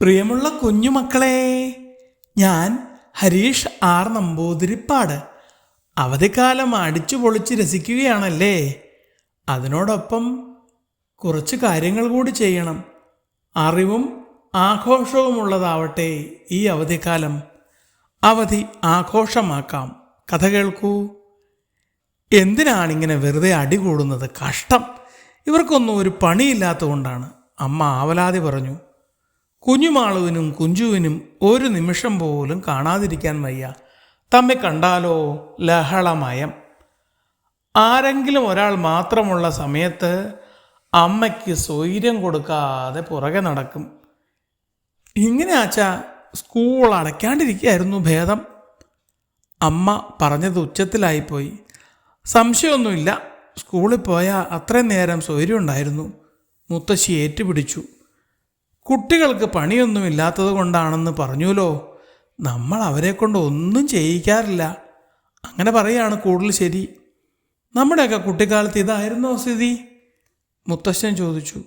പ്രിയമുള്ള കുഞ്ഞുമക്കളെ ഞാൻ ഹരീഷ് ആർ നമ്പൂതിരിപ്പാട്. അവധിക്കാലം അടിച്ചു പൊളിച്ച് രസിക്കുകയാണല്ലേ? അതിനോടൊപ്പം കുറച്ച് കാര്യങ്ങൾ കൂടി ചെയ്യണം. അറിവും ആഘോഷവുമുള്ളതാവട്ടെ ഈ അവധിക്കാലം. അവധി ആഘോഷമാക്കാം. കഥ കേൾക്കൂ. എന്തിനാണിങ്ങനെ വെറുതെ അടി കൂടുന്നത്? കഷ്ടം. ഇവർക്കൊന്നും ഒരു പണിയില്ലാത്തതുകൊണ്ടാണ്. അമ്മ ആവലാതി പറഞ്ഞു. കുഞ്ഞുമാളുവിനും കുഞ്ചുവിനും ഒരു നിമിഷം പോലും കാണാതിരിക്കാൻ വയ്യ. തമ്മിൽ കണ്ടാലോ ലഹളമയം. ആരെങ്കിലും ഒരാൾ മാത്രമുള്ള സമയത്ത് അമ്മയ്ക്ക് സ്വൈര്യം കൊടുക്കാതെ പുറകെ നടക്കും. ഇങ്ങനെ ആച്ചാ സ്കൂൾ അടയ്ക്കാണ്ടിരിക്കുകയായിരുന്നു ഭേദം. അമ്മ പറഞ്ഞത് ഉച്ചത്തിലായിപ്പോയി. സംശയമൊന്നുമില്ല. സ്കൂളിൽ പോയാൽ അത്രയും നേരം സ്വൈര്യം ഉണ്ടായിരുന്നു. മുത്തശ്ശി ഏറ്റുപിടിച്ചു. കുട്ടികൾക്ക് പണിയൊന്നും ഇല്ലാത്തത് കൊണ്ടാണെന്ന് പറഞ്ഞുല്ലോ നമ്മൾ അവരെ കൊണ്ട് ഒന്നും ചെയ്യിക്കാറില്ല. അങ്ങനെ പറയുകയാണ് കൂടുതൽ ശരി. നമ്മുടെയൊക്കെ കുട്ടിക്കാലത്ത് ഇതായിരുന്നോ സ്ഥിതി? മുത്തശ്ശൻ ചോദിച്ചു.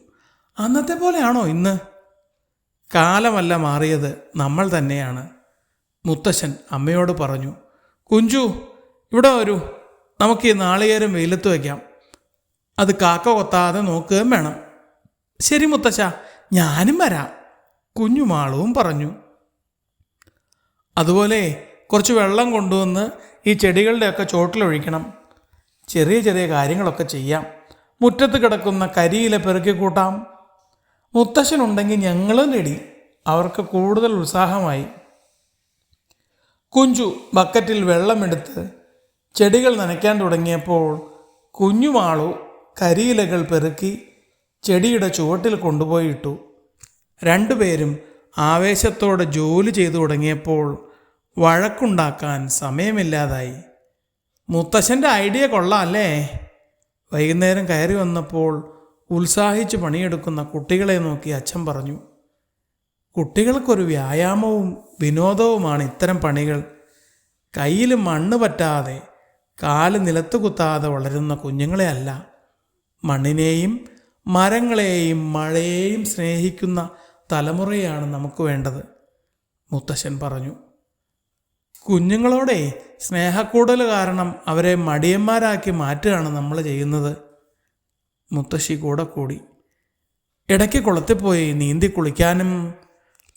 അന്നത്തെ പോലെയാണോ ഇന്ന്? കാലമല്ല മാറിയത്. നമ്മൾ തന്നെയാണ്. മുത്തശ്ശൻ അമ്മയോട് പറഞ്ഞു. കുഞ്ചു ഇവിടെ വരൂ. നമുക്ക് ഈ നാളികേരം വെയിലത്ത് വയ്ക്കാം. അത് കാക്ക കൊത്താതെ നോക്കുകയും വേണം. ശരി മുത്തശ്ശ. ഞാനും വരാം കുഞ്ഞുമാളവും പറഞ്ഞു. അതുപോലെ കുറച്ച് വെള്ളം കൊണ്ടുവന്ന് ഈ ചെടികളുടെയൊക്കെ ചോട്ടിലൊഴിക്കണം. ചെറിയ ചെറിയ കാര്യങ്ങളൊക്കെ ചെയ്യാം. മുറ്റത്ത് കിടക്കുന്ന കരിയില പെറുക്കി കൂട്ടാം. മുത്തശ്ശനുണ്ടെങ്കിൽ ഞങ്ങളും റെഡി അവർക്ക് കൂടുതൽ ഉത്സാഹമായി. കുഞ്ചു ബക്കറ്റിൽ വെള്ളമെടുത്ത് ചെടികൾ നനയ്ക്കാൻ തുടങ്ങിയപ്പോൾ കുഞ്ഞുമാളു കരിയിലകൾ പെറുക്കി ചെടിയുടെ ചുവട്ടിൽ കൊണ്ടുപോയിട്ടു. രണ്ടുപേരും ആവേശത്തോടെ ജോലി ചെയ്തു തുടങ്ങിയപ്പോൾ വഴക്കുണ്ടാക്കാൻ സമയമില്ലാതായി. മുത്തശ്ശന്റെ ഐഡിയ കൊള്ളാം അല്ലേ? വൈകുന്നേരം കയറി വന്നപ്പോൾ ഉത്സാഹിച്ച് പണിയെടുക്കുന്ന കുട്ടികളെ നോക്കി അച്ഛൻ പറഞ്ഞു കുട്ടികൾക്കൊരു വ്യായാമവും വിനോദവുമാണ് ഇത്തരം പണികൾ. കയ്യിൽ മണ്ണ് പറ്റാതെ കാൽ നിലത്ത് കുത്താതെ വളരുന്ന കുഞ്ഞുങ്ങളെ അല്ല. മണ്ണിനെയും മരങ്ങളെയും മഴയെയും സ്നേഹിക്കുന്ന തലമുറയാണ് നമുക്ക് വേണ്ടത്. മുത്തശ്ശൻ പറഞ്ഞു കുഞ്ഞുങ്ങളോടെ സ്നേഹക്കൂടൽ കാരണം അവരെ മടിയന്മാരാക്കി മാറ്റുകയാണ് നമ്മൾ ചെയ്യുന്നത്. മുത്തശ്ശി കൂടെ കൂടി ഇടയ്ക്ക് കുളത്തിൽ പോയി നീന്തി കുളിക്കാനും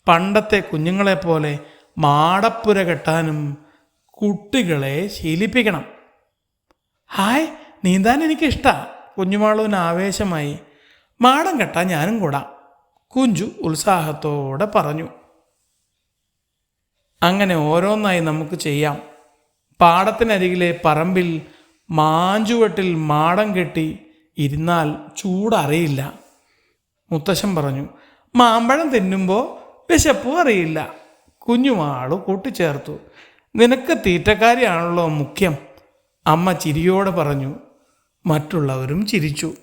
പണ്ടത്തെ കുഞ്ഞുങ്ങളെപ്പോലെ മാടപ്പുര കെട്ടാനും കുട്ടികളെ ശീലിപ്പിക്കണം. ഹായ് നീന്താൻ എനിക്കിഷ്ടമാണ് കുഞ്ഞുമാളൂന് ആവേശമായി മാടം കെട്ടാൻ ഞാനും കൂടാ. കുഞ്ചു ഉത്സാഹത്തോടെ പറഞ്ഞു. അങ്ങനെ ഓരോന്നായി നമുക്ക് ചെയ്യാം. പാടത്തിനരികിലെ പറമ്പിൽ മാഞ്ചുവട്ടിൽ മാടം കെട്ടി ഇരുന്നാൽ ചൂടറിയില്ല. മുത്തശ്ശൻ പറഞ്ഞു മാമ്പഴം തിന്നുമ്പോൾ വിശപ്പും അറിയില്ല കുഞ്ഞുമാളു കൂട്ടിച്ചേർത്തു. നിനക്ക് തീറ്റക്കാരിയാണല്ലോ മുഖ്യം അമ്മ ചിരിയോടെ പറഞ്ഞു. മറ്റുള്ളവരും ചിരിച്ചു.